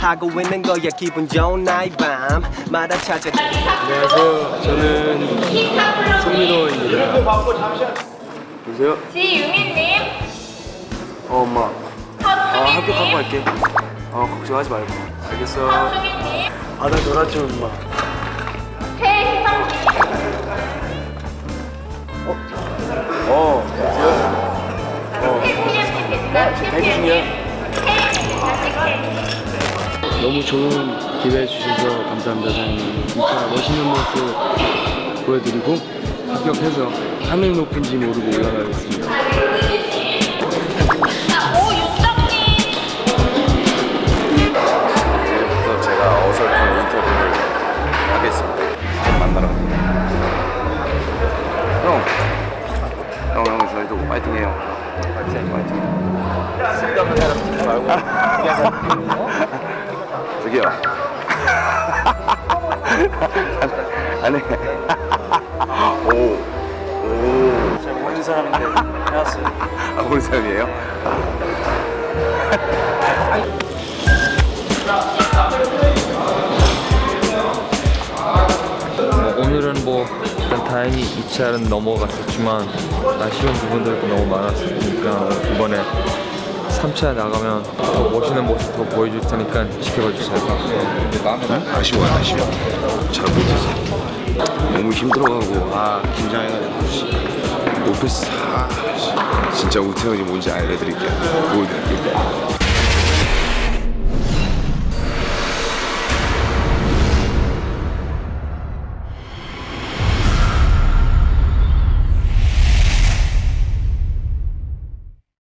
하고 있는 거야 기분 좋은 나의 밤 마다 찾아 안녕하세요. 저는 송민호입니다. 보세요. 지유민님, 어, 엄마. 아, 학교 가고 갈게. 어, 걱정하지 말고. 알겠어. 서수민님, 바다 놀아줘, 엄마. 너무 좋은 기회 주셔서 감사합니다, 사장님. 진짜 멋있는 모습 보여드리고 합격해서 하늘 높은 지 모르고 올라가겠습니다. 내일부터 제가 어설픈 인터뷰를 하겠습니다. 만나러 갑니다. 형, 형, 형, 저희도 파이팅해요. 저기요. 아니, 오, 오. 제가 모르는 사람인데 해왔어요. 아, 우리 사람이에요? 뭐 오늘은 뭐 다행히 2차는 넘어갔었지만 아쉬운 부분들도 너무 많았으니까 이번에 3차 나가면 더 멋있는 모습 더 보여줄 테니까 지켜봐 주세요. 아쉬워요, 아쉬워. 잘 못해서. 너무 힘들어가고, 아, 긴장해가지고. 높에서 아, 진짜 우태형이 뭔지 알려드릴게요. 보여드릴게요.